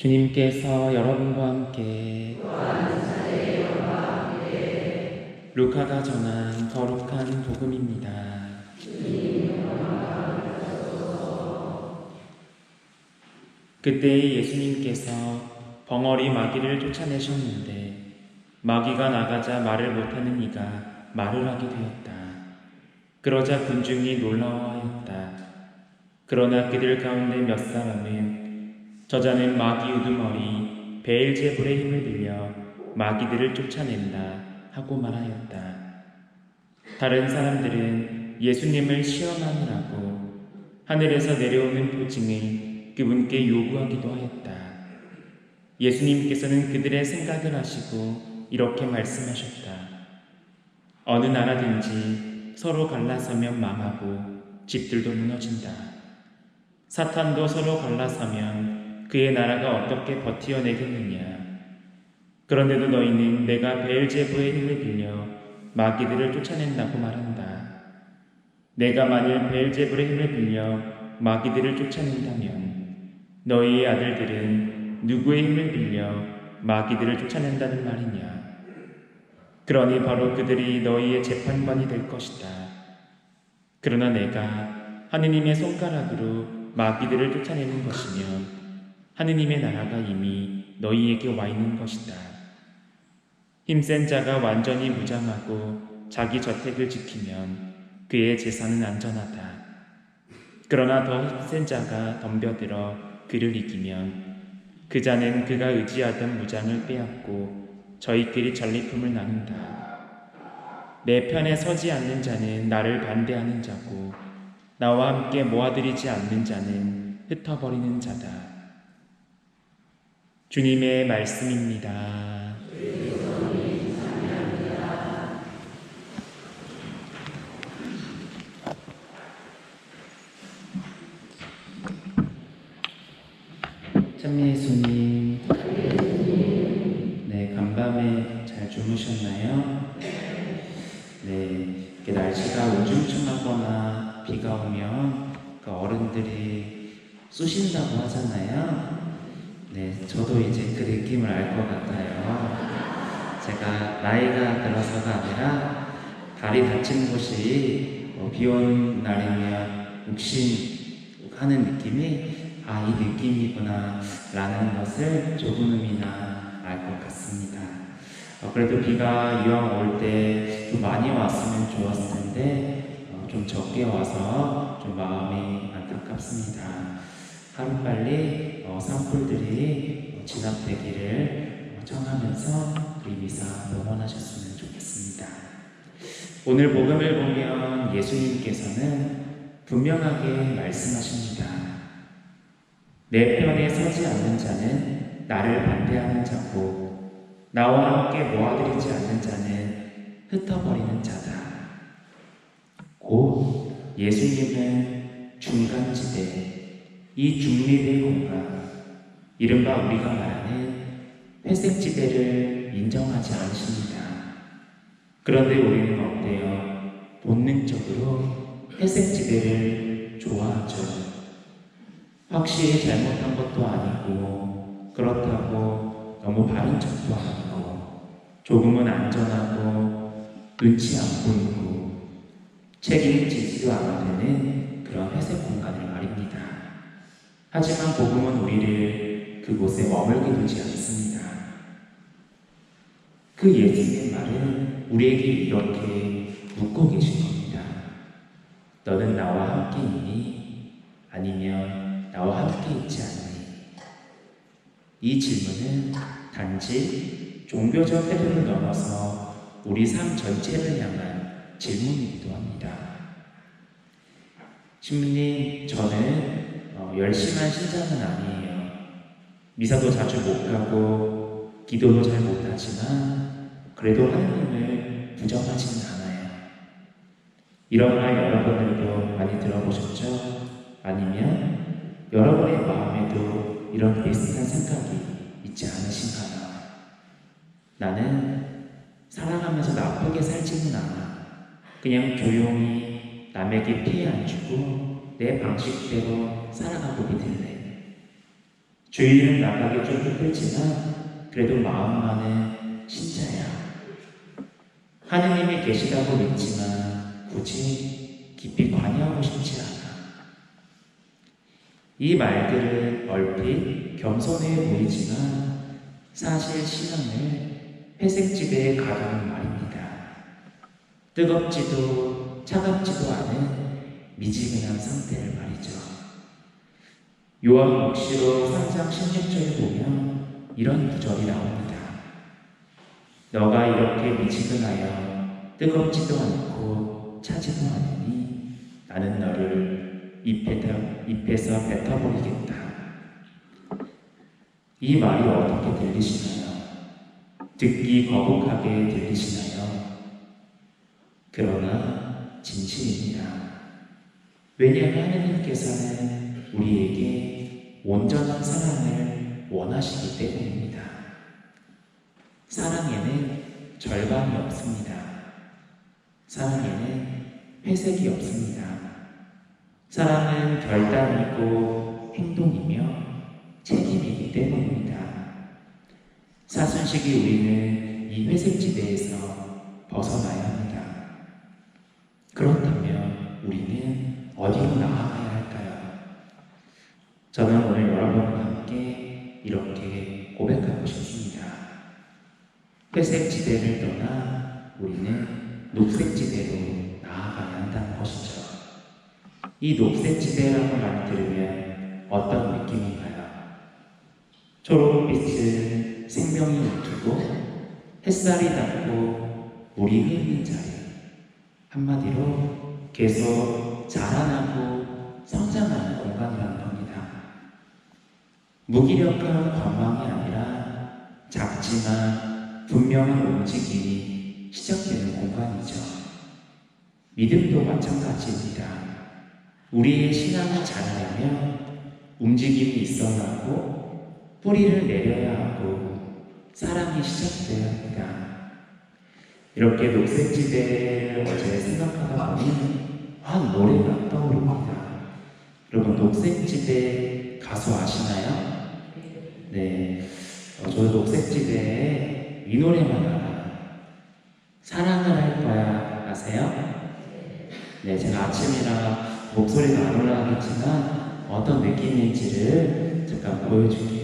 주님께서 여러분과 함께 루카가 전한 거룩한 복음입니다. 그때 예수님께서 벙어리 마귀를 쫓아내셨는데 마귀가 나가자 말을 못하는 이가 말을 하게 되었다. 그러자 군중이 놀라워하였다. 그러나 그들 가운데 몇 사람은 저자는 마귀 우두머리 베일제불의 힘을 빌려 마귀들을 쫓아낸다 하고 말하였다. 다른 사람들은 예수님을 시험하느라고 하늘에서 내려오는 표징을 그분께 요구하기도 하였다. 예수님께서는 그들의 생각을 하시고 이렇게 말씀하셨다. 어느 나라든지 서로 갈라서면 망하고 집들도 무너진다. 사탄도 서로 갈라서면 그의 나라가 어떻게 버티어내겠느냐. 그런데도 너희는 내가 베엘제부의 힘을 빌려 마귀들을 쫓아낸다고 말한다. 내가 만일 베엘제불의 힘을 빌려 마귀들을 쫓아낸다면 너희의 아들들은 누구의 힘을 빌려 마귀들을 쫓아낸다는 말이냐? 그러니 바로 그들이 너희의 재판관이 될 것이다. 그러나 내가 하느님의 손가락으로 마귀들을 쫓아내는 것이면 하느님의 나라가 이미 너희에게 와 있는 것이다. 힘센 자가 완전히 무장하고 자기 저택을 지키면 그의 재산은 안전하다. 그러나 더 힘센 자가 덤벼들어 그를 이기면 그 자는 그가 의지하던 무장을 빼앗고 저희끼리 전리품을 나눈다. 내 편에 서지 않는 자는 나를 반대하는 자고 나와 함께 모아들이지 않는 자는 흩어버리는 자다. 주님의 말씀입니다. 참미예수님, 네 간밤에 잘 주무셨나요? 네, 날씨가 우중충하거나 비가 오면 그 어른들이 쑤신다고 하잖아요. 네, 저도 이제 그 느낌을 알 것 같아요. 제가 나이가 들어서가 아니라 다리 다친 곳이 어, 비 오는 날이면 욱신하는 느낌이 아, 이 느낌이구나 라는 것을 조금이나 알 것 같습니다. 어, 그래도 비가 이왕 올 때 좀 많이 왔으면 좋았을 텐데 어, 좀 적게 와서 좀 마음이 안타깝습니다. 하루빨리 어, 산불들이 어, 진압되기를 어, 청하면서 우리 미사 응원하셨으면 좋겠습니다. 오늘 복음을 보면 예수님께서는 분명하게 말씀하십니다. 내 편에 서지 않는 자는 나를 반대하는 자고 나와 함께 모아들이지 않는 자는 흩어버리는 자다. 곧 예수님은 중간지대, 이 중립의 공간, 이른바 우리가 말하는 회색지대를 인정하지 않으십니다. 그런데 우리는 어때요? 본능적으로 회색지대를 좋아하죠. 확실히 잘못한 것도 아니고 그렇다고 너무 바른 척도 아니고 조금은 안전하고 눈치 안 보이고 책임지지도 않아도 되는 그런 회색 공간을 말입니다. 하지만 복음은 우리를 그곳에 머물게 두지 않습니다. 그 예수의 말은 우리에게 이렇게 묻고 계신 겁니다. 너는 나와 함께 있니? 아니면 나와 함께 있지 않니? 이 질문은 단지 종교적 태도를 넘어서 우리 삶 전체를 향한 질문이기도 합니다. 신부님, 저는 어, 열심한 신자는 아니에요. 미사도 자주 못 가고 기도도 잘 못하지만 그래도 하나님을 부정하지는 않아요. 이런 말 여러분들도 많이 들어보셨죠? 아니면 여러분의 마음에도 이런 비슷한 생각이 있지 않으신가요? 나는 살아가면서 나쁘게 살지는 않아. 그냥 조용히 남에게 피해 안 주고 내 방식대로 살아가고 믿을래. 주위는 나가기 좀 힘들지만 그래도 마음만은 신자야. 하느님이 계시다고 믿지만 굳이 깊이 관여하고 싶지 않아. 이 말들은 얼핏 겸손해 보이지만 사실 신앙을 회색지대에 가두는 말입니다. 뜨겁지도 차갑지도 않은 미지근한 상태를 말이죠. 요한복시로 3장 16절에 보면 이런 구절이 나옵니다. 너가 이렇게 미지근하여 뜨겁지도 않고 차지도 않으니 나는 너를 잎에다, 잎에서 뱉어버리겠다. 이 말이 어떻게 들리시나요? 듣기 거북하게 들리시나요? 그러나 진실입니다. 왜냐하면 하느님께서는 우리에게 온전한 사랑을 원하시기 때문입니다. 사랑에는 절반이 없습니다. 사랑에는 회색이 없습니다. 사랑은 결단이고 행동이며 책임이기 때문입니다. 사순식이 우리는 이 회색지대에서 벗어나야 합니다. 어디로 나아가야 할까요? 저는 오늘 여러분과 함께 이렇게 고백하고 싶습니다. 회색 지대를 떠나 우리는 녹색 지대로 나아가야 한다는 것이죠. 이 녹색 지대라는 말을 들으면 어떤 느낌인가요? 초록빛은 생명이 웃기고 햇살이 닿고 물이 흐르는 자리. 한마디로 계속 자라나고 성장하는 공간이라는 겁니다. 무기력한 관망이 아니라 작지만 분명한 움직임이 시작되는 공간이죠. 믿음도 마찬가지입니다. 우리의 신앙을 자라려면 움직임이 있어야 하고 뿌리를 내려야 하고 사랑이 시작되어야 합니다. 이렇게 녹색지대를 어제 생각하다 보니 한 노래가 떠오릅니다. 여러분 녹색지대 가수 아시나요? 네, 어, 저 녹색지대에 이 노래만 알아요. 사랑을 할 거야 아세요? 네, 제가 아침이라 목소리가 안 올라가겠지만 어떤 느낌인지를 잠깐 보여줄게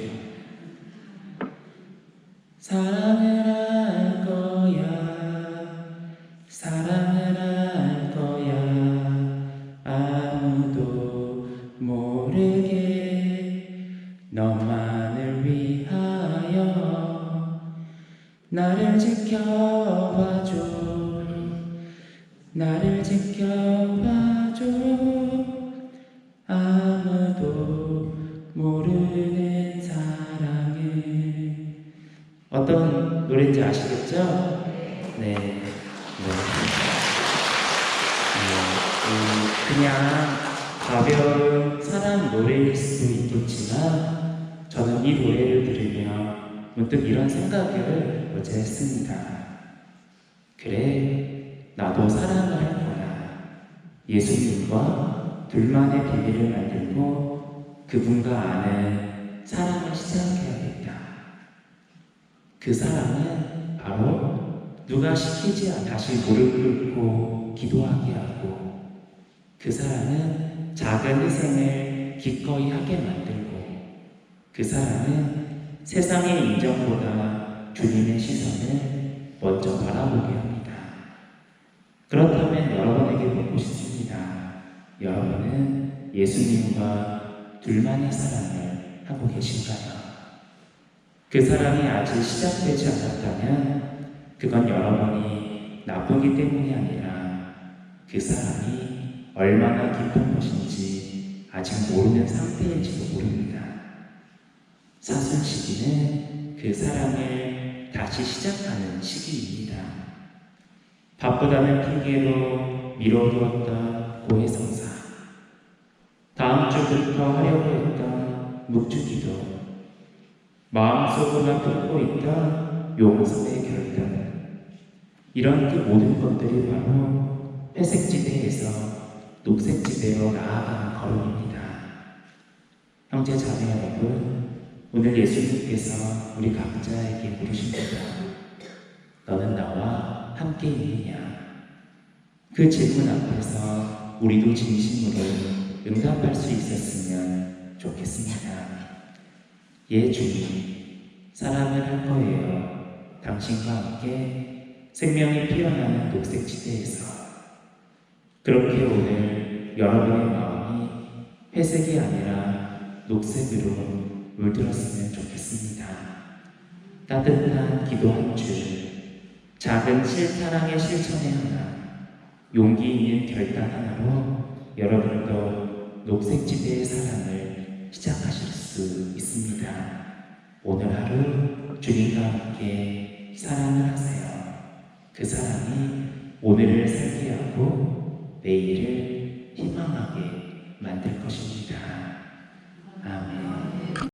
모르는 사랑을 어떤 노래인지 아시겠죠? 네. 네. 네, 음, 그냥 가벼운 사랑 노래일 수도 있겠지만 저는 이 노래를 들으며 문득 이런 생각을 어제 했습니다. 그래, 나도 사랑을 할 거야. 예수님과 둘만의 비밀을 만들고 그분과 아는 사랑을 시작해야겠다. 그 사랑은 바로 누가 시키지 않 다시 무릎 꿇고 기도하게 하고 그 사랑은 작은 희생을 기꺼이 하게 만들고 그 사랑은 세상의 인정보다 주님의 시선을 먼저 바라보게 합니다. 그렇다면 여러분에게 묻고 싶습니다. 여러분은 예수님과 둘만의 사랑을 하고 계신가요? 그 사랑이 아직 시작되지 않았다면 그건 여러분이 나쁘기 때문이 아니라 그 사랑이 얼마나 깊은 것인지 아직 모르는 상태일지도 모릅니다. 사순 시기는 그 사랑을 다시 시작하는 시기입니다. 바쁘다는 핑계로 미뤄두었던 고해성사 다음 주부터 하려고 묵주기도 마음속으로만 품고 있던 용서의 결단 이런 그 모든 것들이 바로 회색지대에서 녹색지대로 나아가는 걸음입니다. 형제 자매 여러분 오늘 예수님께서 우리 각자에게 물으십니다. 너는 나와 함께 있느냐? 그 질문 앞에서 우리도 진심으로 응답할 수 있었으면 좋겠습니다. 예, 주님, 사랑을 할 거예요. 당신과 함께 생명이 피어나는 녹색 지대에서. 그렇게 오늘 여러분의 마음이 회색이 아니라 녹색으로 물들었으면 좋겠습니다. 따뜻한 기도 한 줄, 작은 실사랑의 실천의 하나, 용기 있는 결단 하나로 여러분도 녹색지대의 사랑을 시작하실 수 있습니다. 오늘 하루 주님과 함께 사랑을 하세요. 그 사랑이 오늘을 살게 하고 내일을 희망하게 만들 것입니다. 아멘.